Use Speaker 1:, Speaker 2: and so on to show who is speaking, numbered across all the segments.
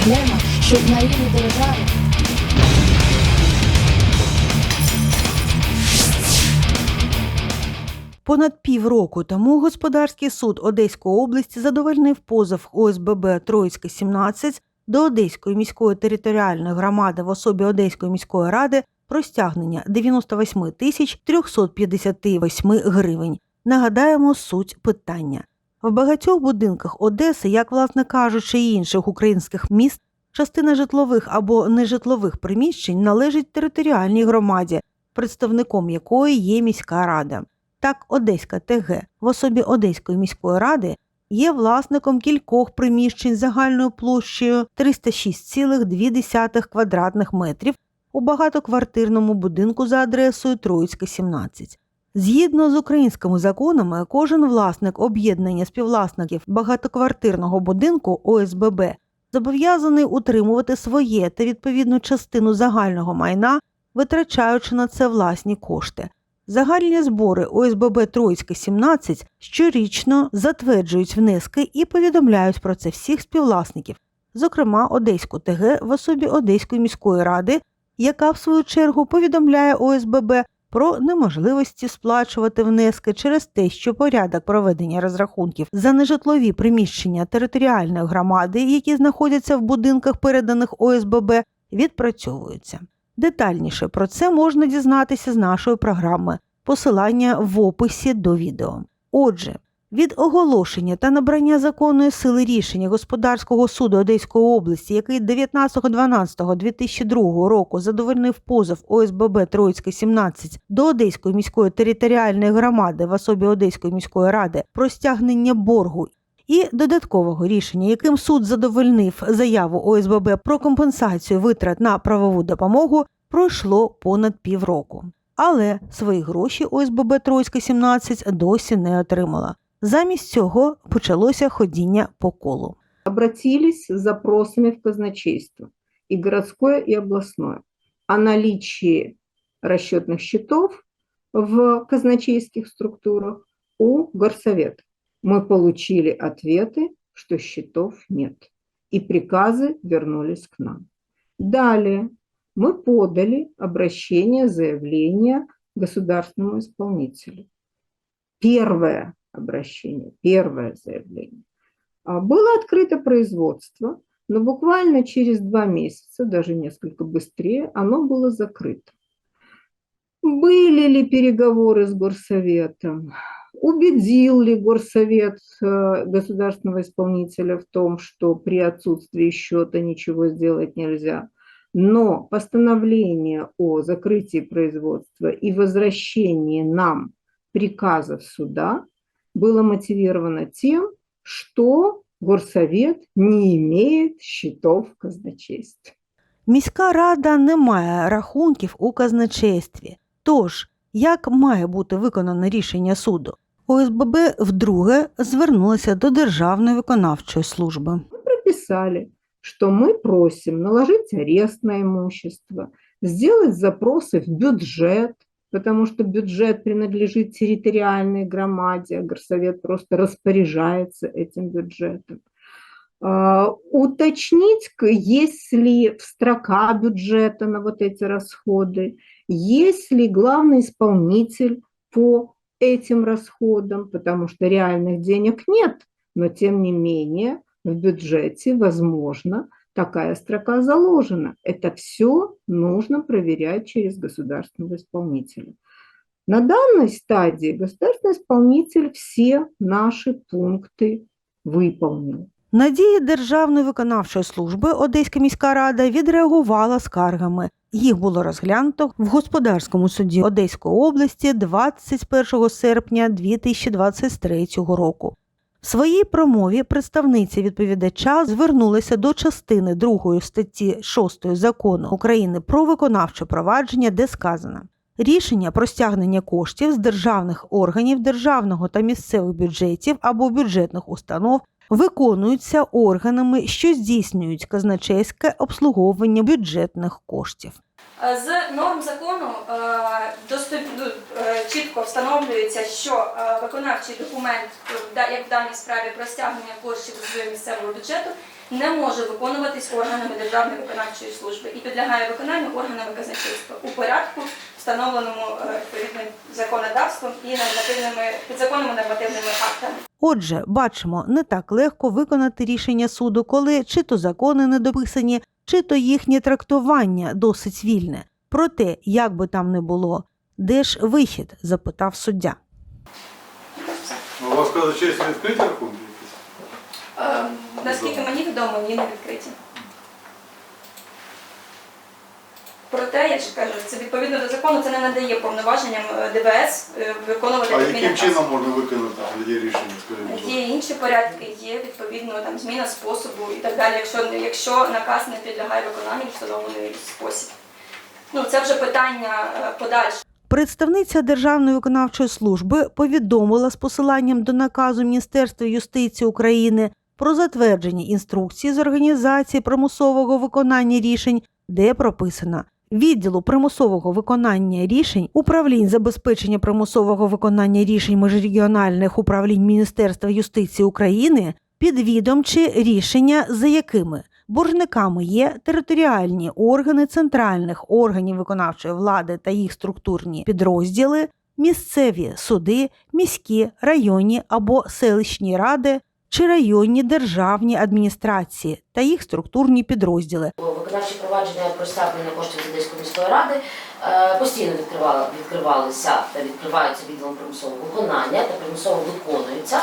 Speaker 1: проблема, щоб на рівні держави
Speaker 2: Понад півроку тому господарський суд Одеської області задовольнив позов ОСББ Троїцьке 17 до Одеської міської територіальної громади в особі Одеської міської ради про стягнення 98 тисяч 358 гривень. Нагадаємо суть питання. В багатьох будинках Одеси, як власне кажучи, і інших українських міст, частина житлових або нежитлових приміщень належить територіальній громаді, представником якої є міська рада. Так, Одеська ТГ в особі Одеської міської ради є власником кількох приміщень загальною площею 306,2 квадратних метрів у багатоквартирному будинку за адресою Троїцька, 17. Згідно з українськими законами, кожен власник об'єднання співвласників багатоквартирного будинку ОСББ зобов'язаний утримувати своє та відповідну частину загального майна, витрачаючи на це власні кошти. Загальні збори ОСББ Троїцьке 17 щорічно затверджують внески і повідомляють про це всіх співвласників, зокрема Одеську ТГ в особі Одеської міської ради, яка в свою чергу повідомляє ОСББ про неможливості сплачувати внески через те, що порядок проведення розрахунків за нежитлові приміщення територіальної громади, які знаходяться в будинках переданих ОСББ, відпрацьовуються. Детальніше про це можна дізнатися з нашої програми. Посилання в описі до відео. Отже, від оголошення та набрання законної сили рішення Господарського суду Одеської області, який 19.12.2002 року задовольнив позов ОСББ Троїцьке 17 до Одеської міської територіальної громади в особі Одеської міської ради про стягнення боргу і додаткового рішення, яким суд задовольнив заяву ОСББ про компенсацію витрат на правову допомогу, пройшло понад півроку. Але свої гроші ОСББ Троїцька 17 досі не отримала. Замість цього почалося ходіння по колу.
Speaker 3: обратились с запросами в казначейство, и городское, и областное, о наличии расчетных счетов в казначейских структурах у горсовета. Мы получили ответы, что счетов нет, и приказы вернулись к нам. Далее мы подали обращение, заявление государственному исполнителю. Первое обращение, первое заявление. А, Было открыто производство, но буквально через два месяца, даже несколько быстрее, оно было закрыто. Были ли переговоры с горсоветом? Убедил ли горсовет э, государственного исполнителя в том, что при отсутствии счета ничего сделать нельзя? Но постановление о закрытии производства и возвращении нам приказов суда было мотивировано тем, что горсовет не имеет счетов в казначействе.
Speaker 2: Міська рада не має рахунків у казначействі. Тож, як має бути виконане рішення суду? ОСББ вдруге звернулася до Державної виконавчої служби.
Speaker 3: Мы прописали, что мы просим наложить арест на имущество, сделать запросы в бюджет, потому что бюджет принадлежит территориальной громаде, а горсовет просто распоряжается этим бюджетом. А, Уточнить, есть ли строка бюджета на вот эти расходы, есть ли главный исполнитель по этим расходам, потому что реальных денег нет, но тем не менее в бюджете, возможно, такая строка заложена. Это все нужно проверять через государственного исполнителя. На данной стадии государственный исполнитель все наши пункты выполнил.
Speaker 2: На дії Державної виконавчої служби Одеська міська рада відреагувала скаргами. Їх було розглянуто в господарському суді Одеської області 21 серпня 2023 року. В своїй промові представниця відповідача звернулася до частини 2 статті 6 закону України про виконавче провадження, де сказано рішення про стягнення коштів з державних органів, державного та місцевих бюджетів або бюджетних установ виконуються органами, що здійснюють казначейське обслуговування бюджетних коштів.
Speaker 4: Е, З норм закону е, доступ, ну, е, чітко встановлюється, що виконавчий документ, як в даній справі про стягнення коштів з місцевого бюджету, не може виконуватись органами Державної виконавчої служби і підлягає виконанню органами казначейства у порядку, встановленому відповідним законодавством і нормативними підзаконними нормативними актами.
Speaker 2: Отже, бачимо, не так легко виконати рішення суду, коли чи то закони не дописані, чи то їхнє трактування досить вільне. Проте, як би там не було, де ж вихід? запитав суддя.
Speaker 5: Ну, У вас казачейство відкриті рахунки?
Speaker 4: Е, Наскільки мені відомо, ні не відкриті. Проте, я ж кажу, це відповідно до закону, це не надає повноваженням е, ДВС е, виконувати
Speaker 5: А
Speaker 4: такий
Speaker 5: яким
Speaker 4: наказ.
Speaker 5: чином можна виконати тоді рішення, скажіть, будь ласка?
Speaker 4: Є інші порядки, є відповідно там зміна способу і так далі, якщо, якщо наказ не підлягає виконанню в встановлений спосіб. Ну, це вже питання е, подальше.
Speaker 2: Представниця Державної виконавчої служби повідомила з посиланням до наказу Міністерства юстиції України про затвердження інструкції з організації примусового виконання рішень, де прописано відділу примусового виконання рішень управлінь забезпечення примусового виконання рішень міжрегіональних управлінь Міністерства юстиції України підвідомчі рішення, за якими боржниками є територіальні органи центральних органів виконавчої влади та їх структурні підрозділи, місцеві суди, міські, районні або селищні ради чи районні державні адміністрації та їх структурні підрозділи,
Speaker 6: Виконавчі провадження про стягнення коштів з Одеської міської ради е, постійно відкривали, відкривалися та відкриваються відділом примусового виконання та примусово виконуються.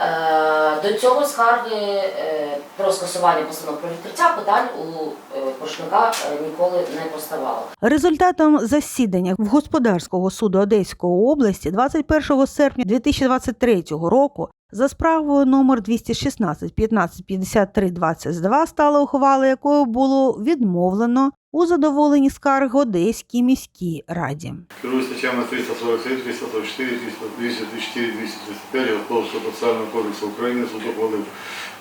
Speaker 6: Е, До цього скарги е, про скасування постанов про відкриття питань у боржника е, ніколи не поставало.
Speaker 2: Результатом засідання в господарського суду Одеської області 21 серпня 2023 року за справою номер 216 15 53 22 стала ухвала, якою було відмовлено у задоволенні скарг Одеській міській раді.
Speaker 5: Керуюсь статтями 343, 344, 234, 235 Господарського процесуального кодексу України суд ухвалив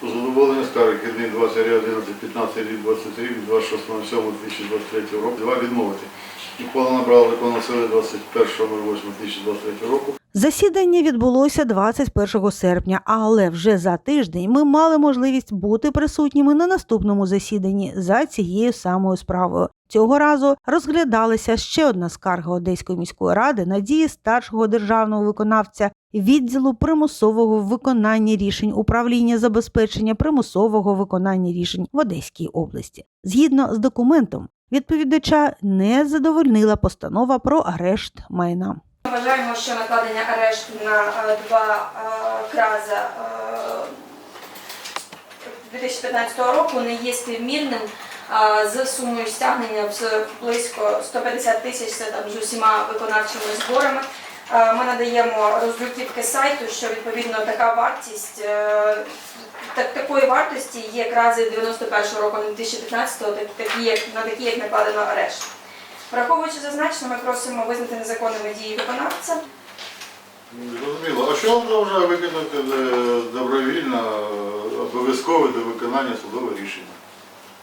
Speaker 5: у задоволення скарги керівник 20 11 15 рік 23 від 26.07.2023 року. Два відмовити. Ухвала набрала законну сили 21.08.2023 року.
Speaker 2: Засідання відбулося 21 серпня, але вже за тиждень ми мали можливість бути присутніми на наступному засіданні за цією самою справою. Цього разу розглядалася ще одна скарга Одеської міської ради на дії старшого державного виконавця відділу примусового виконання рішень управління забезпечення примусового виконання рішень в Одеській області. Згідно з документом, відповідача не задовольнила постанова про арешт майна.
Speaker 4: Ми вважаємо, що накладення арешту на е, два е, краза е, 2015 року не є співмірним з сумою стягнення з близько 150 тисяч це там з усіма виконавчими зборами. Ми надаємо роздруківки сайту, що відповідно така вартість так, такої вартості є крази 91 року, не 2015, так- такі, на такі, як накладено арешт. Враховуючи зазначене, ми просимо визнати незаконними дії виконавця.
Speaker 5: Зрозуміло. А що вам заважає виконати е, добровільно е, обов'язкове до виконання судове рішення?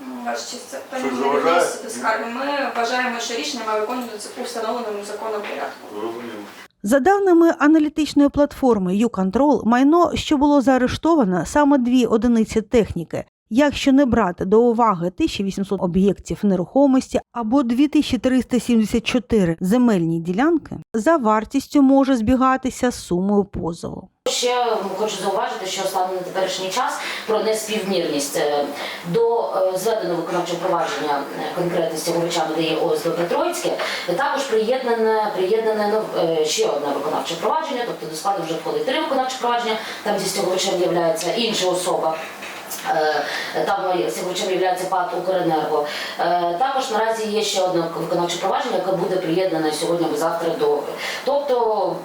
Speaker 4: М, Ваш честь, це питання
Speaker 5: Щось
Speaker 4: не
Speaker 5: заважає?
Speaker 4: відноситься до скарги. Ми вважаємо, що рішення має виконуватися у встановленому законом порядку.
Speaker 5: Зрозуміло.
Speaker 2: За даними аналітичної платформи YouControl, майно, що було заарештовано, саме дві одиниці техніки. Якщо не брати до уваги 1800 об'єктів нерухомості або 2374 земельні ділянки, за вартістю може збігатися сумою позову.
Speaker 6: Ще хочу зауважити, що станом на теперішній час про неспівмірність е, до е, зведеного виконавчого провадження е, конкретно стягувача надає ОСББ Троїцьке, також приєднане приєднане е, ще одне виконавче провадження, тобто до складу вже входить три виконавчі провадження, там зі стягувачем є інша особа. Е, Там стягувачем є ПАД «Укренерго». Е, Також наразі є ще одне виконавче провадження, яке буде приєднане сьогодні або завтра до. Тобто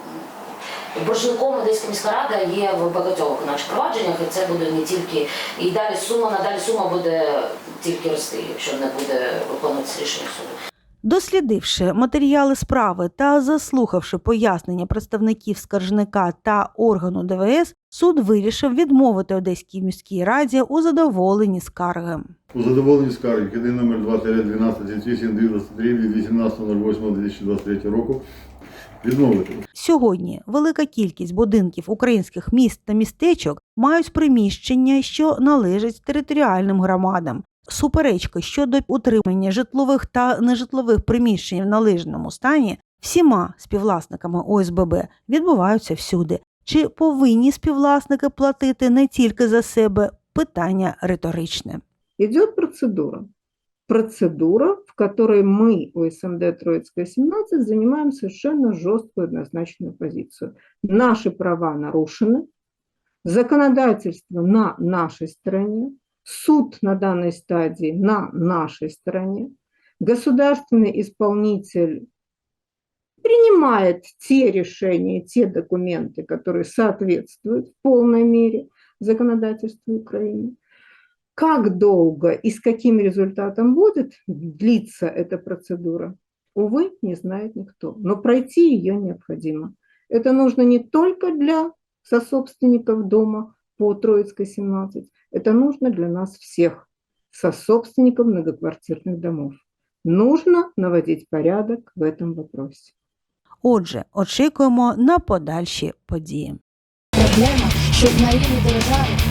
Speaker 6: Боржником Одеська міська рада є в багатьох виконавчих провадженнях, і це буде не тільки і далі сума, надалі сума буде тільки рости, якщо не буде виконуватися рішення суду.
Speaker 2: Дослідивши матеріали справи та заслухавши пояснення представників скаржника та органу ДВС, суд вирішив відмовити Одеській міській раді у задоволенні скарги.
Speaker 5: У задоволенні скарги єдиний номер 2 12 від 18.23 від 18.08.2023 року відмовити.
Speaker 2: Сьогодні велика кількість будинків українських міст та містечок мають приміщення, що належать територіальним громадам. Суперечки щодо утримання житлових та нежитлових приміщень в належному стані всіма співвласниками ОСББ відбуваються всюди. Чи повинні співвласники платити не тільки за себе? Питання риторичне.
Speaker 3: Идет процедура. Процедура, в которой мы, ОСМД Троицкая 17, занимаем совершенно жесткую однозначную позицию. Наши права нарушены, законодательство на нашей стороне, суд на данной стадии на нашей стороне, государственный исполнитель принимает те решения, те документы, которые соответствуют в полной мере законодательству Украины. Как долго и с каким результатом будет длиться эта процедура, увы, не знает никто. Но пройти ее необходимо. Это нужно не только для сособственников дома по Троицкой 17, это нужно для нас всех, сособственников многоквартирных домов. Нужно наводить порядок в этом вопросе.
Speaker 2: Отже, очікуємо на подальші події.
Speaker 1: Проблема, що в моїй державі